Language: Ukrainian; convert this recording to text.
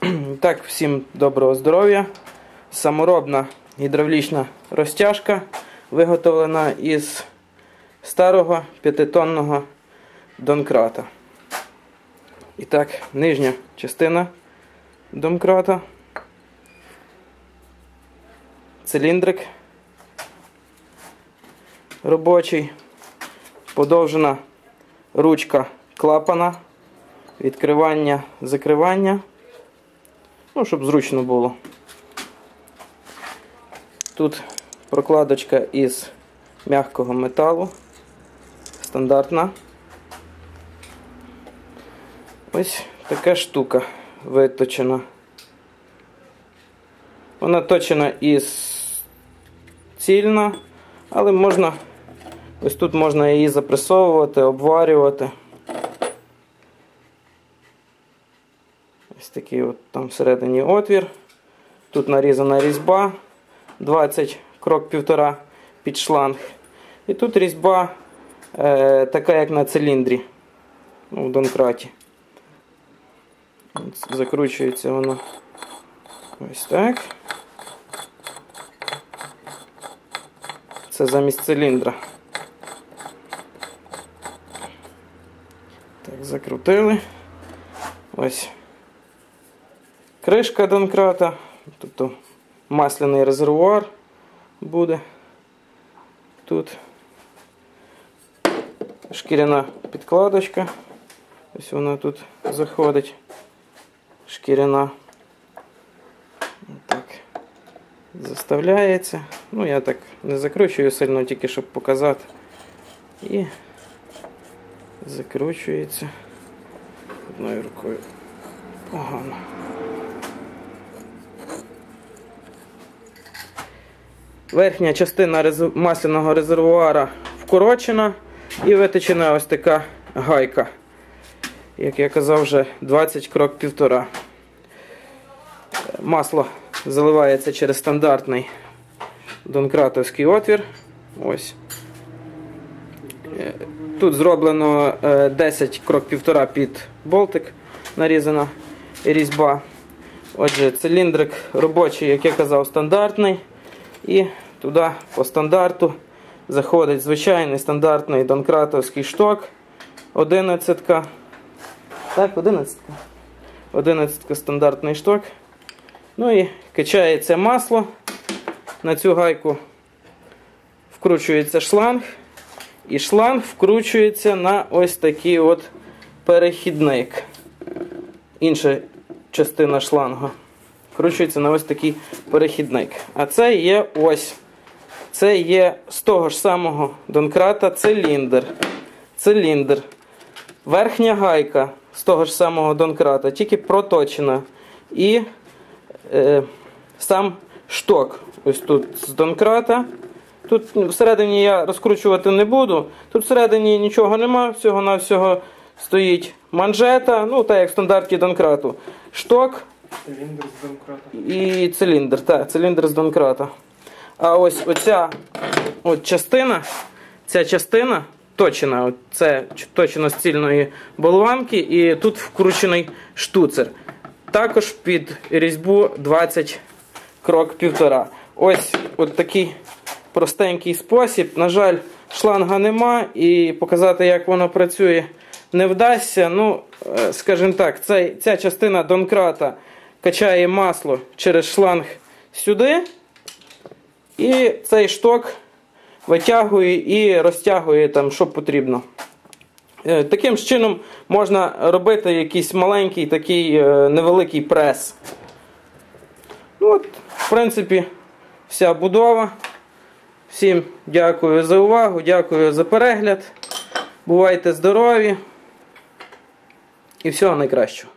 Так, всім доброго здоров'я. Саморобна гідравлічна розтяжка виготовлена із старого п'ятитонного донкрата. І так, нижня частина домкрата. Циліндрик робочий, подовжена ручка клапана, відкривання, закривання. Ну, щоб зручно було. Тут прокладочка із м'якого металу. Стандартна. Ось така штука виточена. Вона точена із цільна, але можна, ось тут можна її запресовувати, обварювати. Такий от там всередині отвір. Тут нарізана різьба 20 крок півтора під шланг. І тут різьба е, така, як на циліндрі. Ну, в донкраті. Закручується воно ось так. Це замість циліндра. Так, закрутили. Ось кришка донкрата, тобто масляний резервуар буде тут. Шкіряна підкладочка. Ось вона тут заходить. Шкіряна. Так. Заставляється. Ну, я так не закручую сильно, тільки щоб показати. І закручується одною рукою. Погано. Верхня частина масляного резервуара вкорочена і виточена ось така гайка. Як я казав, вже 20 крок півтора. Масло заливається через стандартний донкратовський отвір. Ось. Е, Тут зроблено е, 10 крок півтора під болтик нарізана різьба. Отже, циліндрик робочий, як я казав, стандартний. І туди по стандарту заходить звичайний стандартний донкратовський шток. 11. Так, 11. 11 стандартний шток. Ну і качається масло. На цю гайку вкручується шланг. І шланг вкручується на ось такий от перехідник. Інша частина шлангу. Вкручується на ось такий перехідник. А це є ось. Це є з того ж самого донкрата циліндр. Циліндр. Верхня гайка з того ж самого донкрата, тільки проточена. І е, сам шток. Ось тут з донкрата. Тут всередині я розкручувати не буду. Тут всередині нічого нема, всього-навсього стоїть манжета, ну так як в стандарті донкрату. Шток Циліндр з домкрата. і циліндр. Так, циліндр з донкрата. А ось оця от частина, ця частина точена. От Це точено з цільної болванки, і тут вкручений штуцер. Також під різьбу 20 крок півтора. Ось от такий простенький спосіб. На жаль, шланга нема, і показати, як воно працює, не вдасться. Ну, е, скажімо так, цей, ця частина донкрата качає масло через шланг сюди. І цей шток витягує і розтягує там, що потрібно. Е, Таким чином можна робити якийсь маленький такий е, невеликий прес. Ну, от, в принципі, вся будова. Всім дякую за увагу, дякую за перегляд. Бувайте здорові і всього найкращого.